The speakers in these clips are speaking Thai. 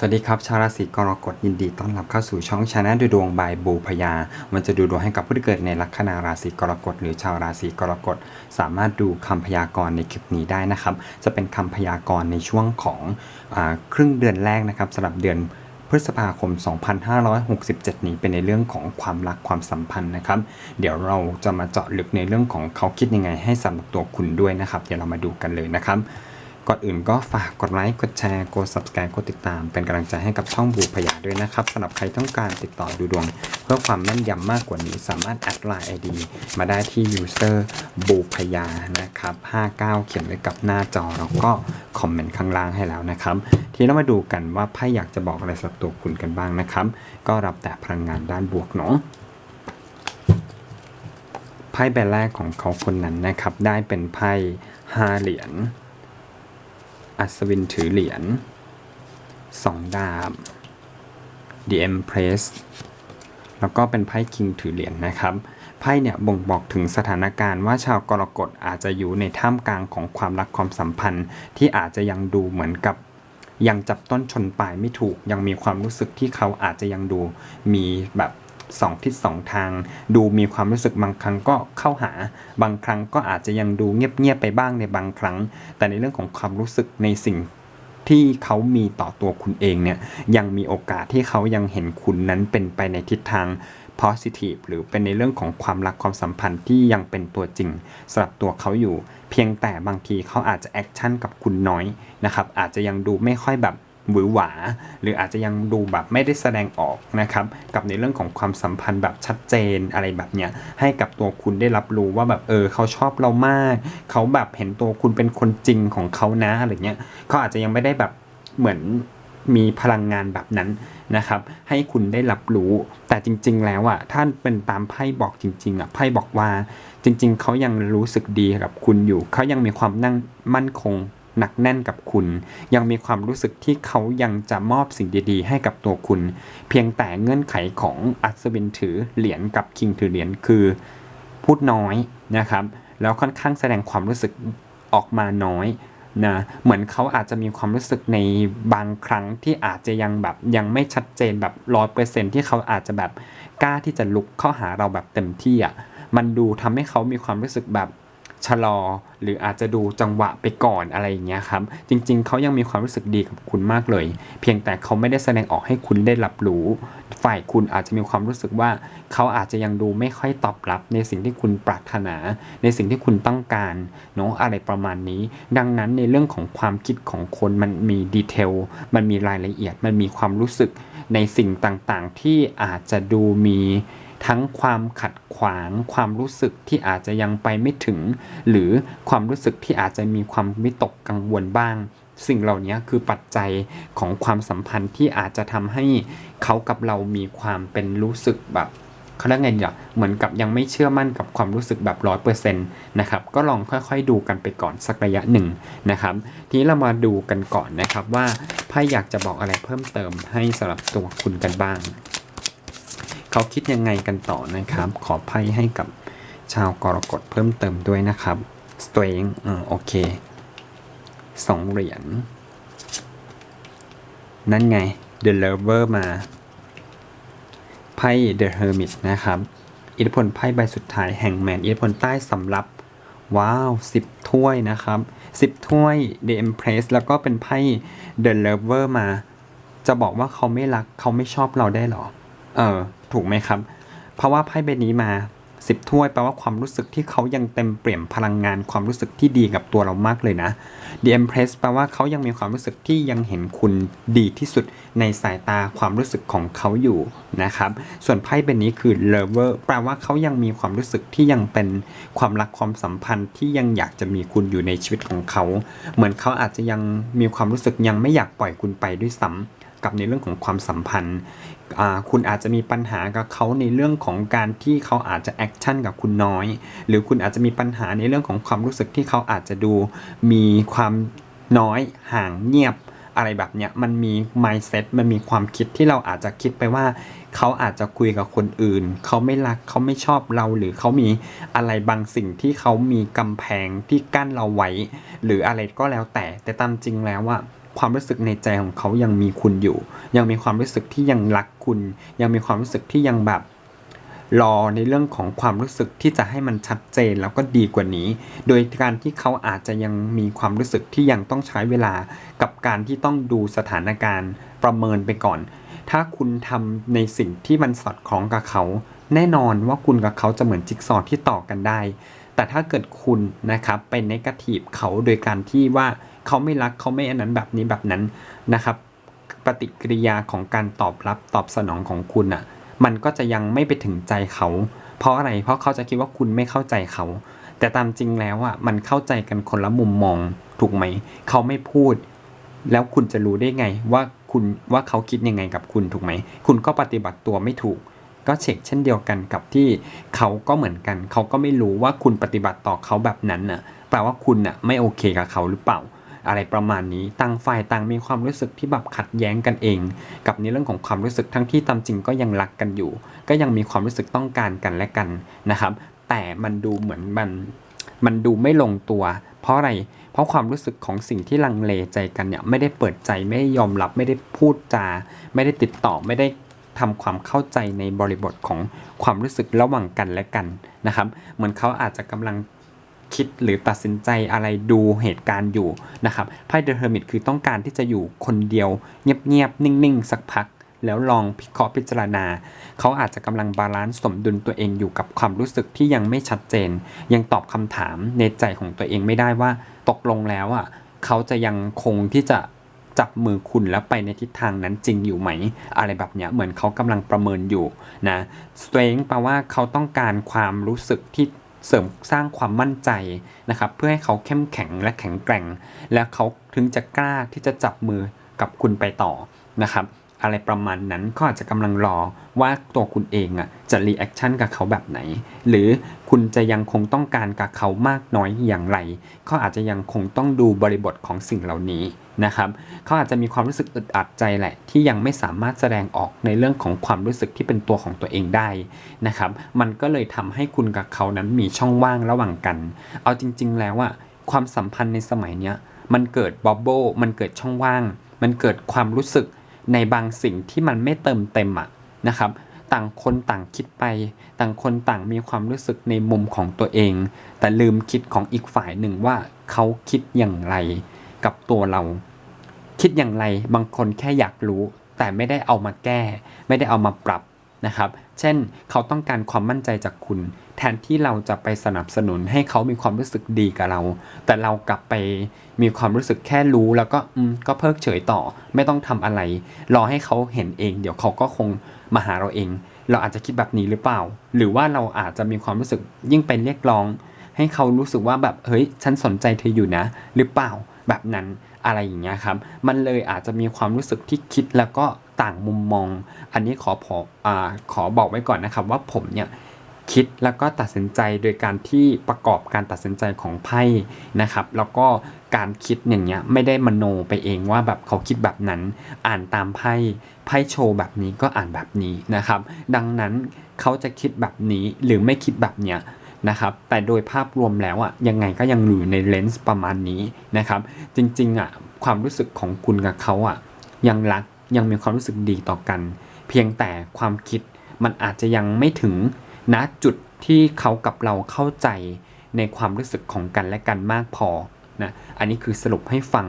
สวัสดีครับ ชาวราศีกรกฎยินดีต้อนรับเข้าสู่ช่องชาแนลดูดวงบายบูพยา มันจะดูดวงให้กับผู้ที่เกิดในลัคนาราศีกรกฎหรือชาวราศีกรกฎสามารถดูคำพยากรณ์ในคลิปนี้ได้นะครับ จะเป็นคำพยากรณ์ในช่วงของอครึ่งเดือนแรกนะครับสำหรับเดือนพฤษภาคม 2567 นี้เป็นในเรื่องของความรักความสัมพันธ์นะครับ เดี๋ยวเราจะมาเจาะลึกในเรื่องของเขาคิดยังไงให้สำหรับตัวคุณด้วยนะครับ เดี๋ยวเรามาดูกันเลยนะครับ ก่อนอื่นก็ฝากกดไลค์ กดแชร์ กด subscribe กดติดตาม เป็นกำลังใจให้กับช่องบูพยาด้วยนะครับสำหรับใครต้องการติดต่อดูดวง เพื่อความแม่นยำมากกว่านี้ สามารถแอดไลน์ ID มาได้ที่ user บูพยานะครับ 59 เขียนไว้กับหน้าจอ แล้วก็คอมเมนต์ข้างล่างให้แล้วนะครับ ทีนี้เรามาดูกันว่าไพ่อยากจะบอกอะไรสำหรับตัวคุณกันบ้างนะครับ ก็รับแต่พลังงานด้านบวกเนาะไพ่ใบแรกของเขาคนนั้นนะครับ ได้เป็นไพ่ห้าเหรียญ อัศวินถือเหรียญสองดาบ The Empress แล้วก็เป็นไพ่คิงถือเหรียญนะครับ ไพ่เนี่ยบ่งบอกถึงสถานการณ์ว่าชาวกรกฎอาจจะอยู่ในท่ามกลางของความรักความสัมพันธ์ ที่อาจจะยังดูเหมือนกับ ยังจับต้นชนปลายไม่ถูก ยังมีความรู้สึกที่เขาอาจจะยังดูมีแบบ สองทิศสองทาง ดูมีความรู้สึกบางครั้งก็เข้าหา บางครั้งก็อาจจะยังดูเงียบๆไปบ้างในบางครั้ง แต่ในเรื่องของความรู้สึกในสิ่งที่เขามีต่อตัวคุณเองเนี่ยยังมีโอกาสที่เขายังเห็นคุณนั้นเป็นไปในทิศทาง positive หรือเป็นในเรื่องของความรักความสัมพันธ์ที่ยังเป็นตัวจริงสำหรับตัวเขาอยู่ เพียงแต่บางทีเขาอาจจะแอคชั่นกับคุณน้อยนะครับอาจจะยังดูไม่ค่อยแบบ หวือหวา หรืออาจจะยังดูแบบไม่ได้แสดงออกนะครับกับในเรื่องของความสัมพันธ์แบบชัดเจนอะไรแบบเนี้ยให้กับตัวคุณได้รับรู้ว่าแบบเออเขาชอบเรามาก เขาแบบเห็นตัวคุณเป็นคนจริงของเขานะอะไรเงี้ยเขาอาจจะยังไม่ได้แบบเหมือนมีพลังงานแบบนั้นนะครับให้คุณได้รับรู้ แต่จริง ๆ แล้วอะท่านเป็นตามไพ่บอกจริงๆอะไพ่บอกว่าจริง ๆ เขายังรู้สึกดีกับคุณอยู่ เขายังมีความนั่งมั่นคง หนักแน่นกับคุณ ยังมีความรู้สึกที่เขายังจะมอบสิ่งดีๆ ให้กับตัวคุณ เพียงแต่เงื่อนไขของอัศวินถือเหรียญกับคิงถือเหรียญคือ พูดน้อยนะครับ แล้วค่อนข้างแสดงความรู้สึกออกมาน้อยนะเหมือนเขาอาจจะมีความรู้สึกในบางครั้งที่อาจจะยังแบบยังไม่ชัดเจนแบบร้อยเปอร์เซ็นที่เขาอาจจะแบบกล้าที่จะลุกเข้าหาเราแบบเต็มที่อะมันดูทำให้เขามีความรู้สึกแบบ ชะลอ หรืออาจจะดูจังหวะไปก่อนอะไรอย่างเงี้ยครับ จริง ๆเขายังมีความรู้สึกดีกับคุณมากเลย เพียงแต่เขาไม่ได้แสดงออกให้คุณได้รับรู้ ฝ่ายคุณอาจจะมีความรู้สึกว่า เขาอาจจะยังดูไม่ค่อยตอบรับในสิ่งที่คุณปรารถนา ในสิ่งที่คุณต้องการเนาะอะไรประมาณนี้ ดังนั้นในเรื่องของความคิดของคนมันมีดีเทลมันมีรายละเอียดมันมีความรู้สึกในสิ่งต่างๆ ที่อาจจะดูมี ทั้งความขัดขวาง ความรู้สึกที่อาจจะยังไปไม่ถึง หรือความรู้สึกที่อาจจะมีความวิตกกังวลบ้าง สิ่งเหล่านี้คือปัจจัยของความสัมพันธ์ที่อาจจะทำให้เขากับเรามีความเป็นรู้สึกแบบเขาเรียกไงเนี่ยเหมือนกับยังไม่เชื่อมั่นกับความรู้สึกแบบร้อยเปอร์เซ็นต์นะครับ ก็ลองค่อยๆดูกันไปก่อนสักระยะหนึ่งนะครับ ทีนี้เรามาดูกันก่อนนะครับว่าไพ่อยากจะบอกอะไรเพิ่มเติมให้สำหรับตัวคุณกันบ้าง เขาคิดยังไงกันต่อนะครับ ขอไพ่ให้กับชาวกรกฎเพิ่มเติมด้วยนะครับ strength อ่าโอเคสองเหรียญนั่นไง The Lover มา ไพ่ The Hermit นะครับ อิทธิพลไพ่ใบสุดท้ายแห่งแมน อิทธิพลใต้สำรับ ว้าว10ถ้วยนะครับ10ถ้วย The Empress แล้วก็เป็นไพ่ The Lover มา จะบอกว่าเขาไม่รักเขาไม่ชอบเราได้หรอ เออ ถูกไหมครับ เพราะว่าไพ่ใบนี้มาสิบถ้วยแปลว่าความรู้สึกที่เขายังเต็มเปี่ยมพลังงานความรู้สึกที่ดีกับตัวเรามากเลยนะ The Empress แปลว่าเขายังมีความรู้สึกที่ยังเห็นคุณดีที่สุดในสายตาความรู้สึกของเขาอยู่นะครับ ส่วนไพ่ใบนี้คือ Lover แปลว่าเขายังมีความรู้สึกที่ยังเป็นความรักความสัมพันธ์ที่ยังอยากจะมีคุณอยู่ในชีวิตของเขา เหมือนเขาอาจจะยังมีความรู้สึกยังไม่อยากปล่อยคุณไปด้วยซ้ำ กับในเรื่องของความสัมพันธ์ คุณอาจจะมีปัญหากับเขาในเรื่องของการที่เขาอาจจะแอคชั่นกับคุณน้อย หรือคุณอาจจะมีปัญหาในเรื่องของความรู้สึกที่เขาอาจจะดูมีความน้อยห่างเงียบอะไรแบบเนี้ยมันมี mindset มันมีความคิดที่เราอาจจะคิดไปว่า เขาอาจจะคุยกับคนอื่น เขาไม่รักเขาไม่ชอบเรา หรือเขามีอะไรบางสิ่งที่เขามีกำแพงที่กั้นเราไว้ หรืออะไรก็แล้วแต่แต่ตามจริงแล้วว่า ความรู้สึกในใจของเขายังมีคุณอยู่ ยังมีความรู้สึกที่ยังรักคุณ ยังมีความรู้สึกที่ยังแบบรอในเรื่องของความรู้สึกที่จะให้มันชัดเจนแล้วก็ดีกว่านี้ โดยการที่เขาอาจจะยังมีความรู้สึกที่ยังต้องใช้เวลากับการที่ต้องดูสถานการณ์ประเมินไปก่อน ถ้าคุณทำในสิ่งที่มันสอดคล้องกับเขา แน่นอนว่าคุณกับเขาจะเหมือนจิ๊กซอว์ที่ต่อกันได้ แต่ถ้าเกิดคุณนะครับไปนกาทีฟเขาโดยการที่ว่า เขาไม่รักเขาไม่อันนั้นแบบนี้แบบนั้นนะครับ ปฏิกิริยาของการตอบรับตอบสนองของคุณอะ มันก็จะยังไม่ไปถึงใจเขา เพราะอะไรเพราะเขาจะคิดว่าคุณไม่เข้าใจเขา แต่ตามจริงแล้วอะมันเข้าใจกันคนละมุมมองถูกไหม เขาไม่พูด แล้วคุณจะรู้ได้ไงว่าคุณว่าเขาคิดยังไงกับคุณถูกไหม คุณก็ปฏิบัติตัวไม่ถูก ก็เช็คเช่นเดียวกันกับที่เขาก็เหมือนกัน เขาก็ไม่รู้ว่าคุณปฏิบัติต่อเขาแบบนั้นน่ะ แปลว่าคุณน่ะไม่โอเคกับเขาหรือเปล่า อะไรประมาณนี้ต่างฝ่ายต่างมีความรู้สึกที่แบบขัดแย้งกันเอง กับในเรื่องของความรู้สึกทั้งที่ตามจริงก็ยังรักกันอยู่ ก็ยังมีความรู้สึกต้องการกันและกันนะครับ แต่มันดูเหมือนมันมันดูไม่ลงตัว เพราะอะไร เพราะความรู้สึกของสิ่งที่ลังเลใจกันเนี่ยไม่ได้เปิดใจไม่ได้ยอมรับไม่ได้พูดจา ไม่ได้ติดต่อไม่ได้ทำความเข้าใจในบริบทของความรู้สึกระหว่างกันและกันนะครับ เหมือนเขาอาจจะกำลัง คิดหรือตัดสินใจอะไรดูเหตุการณ์อยู่นะครับไพ่เดอะเฮอร์มิตคือต้องการที่จะอยู่คนเดียว เงียบๆ นิ่งๆ สักพัก แล้วลองพิเคราะห์พิจารณา เขาอาจจะกำลังบาลานซ์สมดุลตัวเองอยู่กับความรู้สึกที่ยังไม่ชัดเจน ยังตอบคำถามในใจของตัวเองไม่ได้ว่าตกลงแล้วอะเขาจะยังคงที่จะจับมือคุณแล้วไปในทิศทางนั้นจริงอยู่ไหม อะไรแบบเนี้ยเหมือนเขากำลังประเมินอยู่นะ strength แปลว่าเขาต้องการความรู้สึกที่ เสริมสร้างความมั่นใจนะครับเพื่อให้เขาเข้มแข็งและแข็งแกร่ง และเขาถึงจะกล้าที่จะจับมือกับคุณไปต่อนะครับ อะไรประมาณนั้นก็อาจจะกำลังรอว่าตัวคุณเองอะจะรีแอคชั่นกับเขาแบบไหน หรือคุณจะยังคงต้องการกับเขามากน้อยอย่างไรเขาอาจจะยังคงต้องดูบริบทของสิ่งเหล่านี้นะครับเขาอาจจะมีความรู้สึกอึดอัดใจแหละ ที่ยังไม่สามารถแสดงออกในเรื่องของความรู้สึกที่เป็นตัวของตัวเองได้นะครับมันก็เลยทำให้คุณกับเขานั้นมีช่องว่างระหว่างกัน เอาจริง ๆ แล้วอะความสัมพันธ์ในสมัยเนี้ยมันเกิดบับเบิลมันเกิดช่องว่าง มันเกิดความรู้สึก ในบางสิ่งที่มันไม่เติมเต็มอะนะครับ ต่างคนต่างคิดไป ต่างคนต่างมีความรู้สึกในมุมของตัวเอง แต่ลืมคิดของอีกฝ่ายหนึ่งว่าเขาคิดอย่างไรกับตัวเรา คิดอย่างไรบางคนแค่อยากรู้ แต่ไม่ได้เอามาแก้ ไม่ได้เอามาปรับ นะครับ เช่นเขาต้องการความมั่นใจจากคุณ แทนที่เราจะไปสนับสนุนให้เขามีความรู้สึกดีกับเรา แต่เรากลับไปมีความรู้สึกแค่รู้แล้วก็อืมก็เพิกเฉยต่อ ไม่ต้องทำอะไร รอให้เขาเห็นเอง เดี๋ยวเขาก็คงมาหาเราเอง เราอาจจะคิดแบบนี้หรือเปล่า หรือว่าเราอาจจะมีความรู้สึกยิ่งไปเรียกร้อง ให้เขารู้สึกว่าแบบเฮ้ยฉันสนใจเธออยู่นะ หรือเปล่าแบบนั้นอะไรอย่างเงี้ยครับ มันเลยอาจจะมีความรู้สึกที่คิดแล้วก็ ต่างมุมมอง อันนี้ขอพออ่าขอบอกไว้ก่อนนะครับว่าผมเนี่ยคิดแล้วก็ตัดสินใจโดยการที่ประกอบการตัดสินใจของไพ่นะครับ แล้วก็การคิดอย่างเงี้ยไม่ได้มโนไปเองว่าแบบเขาคิดแบบนั้น อ่านตามไพ่ไพ่โชว์แบบนี้ก็อ่านแบบนี้นะครับ ดังนั้นเขาจะคิดแบบนี้หรือไม่คิดแบบเนี้ยนะครับ แต่โดยภาพรวมแล้วอะยังไงก็ยังอยู่ในเลนส์ประมาณนี้นะครับ จริงๆอะความรู้สึกของคุณกับเขาอะยังรัก ยังมีความรู้สึกดีต่อกัน เพียงแต่ความคิดมันอาจจะยังไม่ถึงณจุดที่เขากับเราเข้าใจในความรู้สึกของกันและกันมากพอนะอันนี้คือสรุปให้ฟัง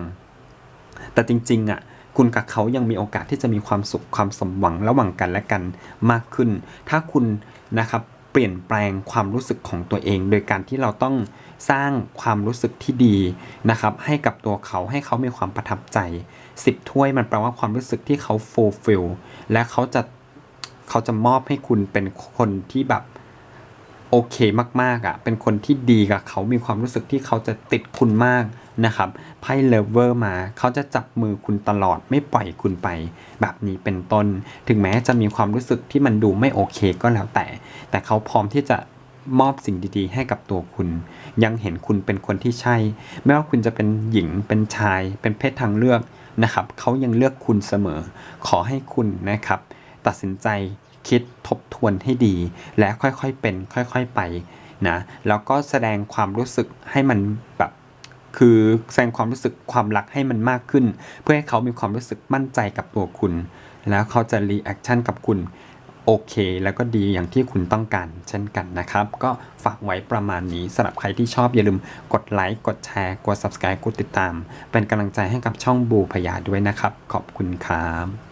แต่จริงๆอะคุณกับเขายังมีโอกาสที่จะมีความสุขความสมหวังระหว่างกันและกันมากขึ้น ถ้าคุณนะครับ เปลี่ยนแปลงความรู้สึกของตัวเอง โดยการที่เราต้องสร้างความรู้สึกที่ดีนะครับ ให้กับตัวเขาให้เขามีความประทับใจ 10 ถ้วยมันแปลว่าความรู้สึกที่เขา fulfill และเขาจะเขาจะมอบให้คุณเป็นคนที่แบบโอเคมากๆอะ เป็นคนที่ดีกับเขามีความรู้สึกที่เขาจะติดคุณมาก นะครับไพ่เลเวอร์มาเขาจะจับมือคุณตลอดไม่ปล่อยคุณไป แบบนี้เป็นต้น ถึงแม้จะมีความรู้สึกที่มันดูไม่โอเคก็แล้วแต่ แต่เขาพร้อมที่จะมอบสิ่งดีๆ ให้กับตัวคุณ ยังเห็นคุณเป็นคนที่ใช่ ไม่ว่าคุณจะเป็นหญิงเป็นชาย เป็นเพศทางเลือกนะครับเขายังเลือกคุณเสมอ ขอให้คุณนะครับ ตัดสินใจคิดทบทวนให้ดี และค่อยๆเป็น ค่อยๆไปนะแล้วก็แสดงความรู้สึกให้มันแบบ คือแสดงความรู้สึกความรักให้มันมากขึ้น เพื่อให้เขามีความรู้สึกมั่นใจกับตัวคุณ แล้วเขาจะรีแอคชั่นกับคุณโอเค แล้วก็ดีอย่างที่คุณต้องการเช่นกันนะครับ ก็ฝากไว้ประมาณนี้สำหรับใครที่ชอบอย่าลืมกดไลค์กดแชร์กด subscribe กดติดตาม เป็นกำลังใจให้กับช่องบูพยาด้วยนะครับ ขอบคุณครับ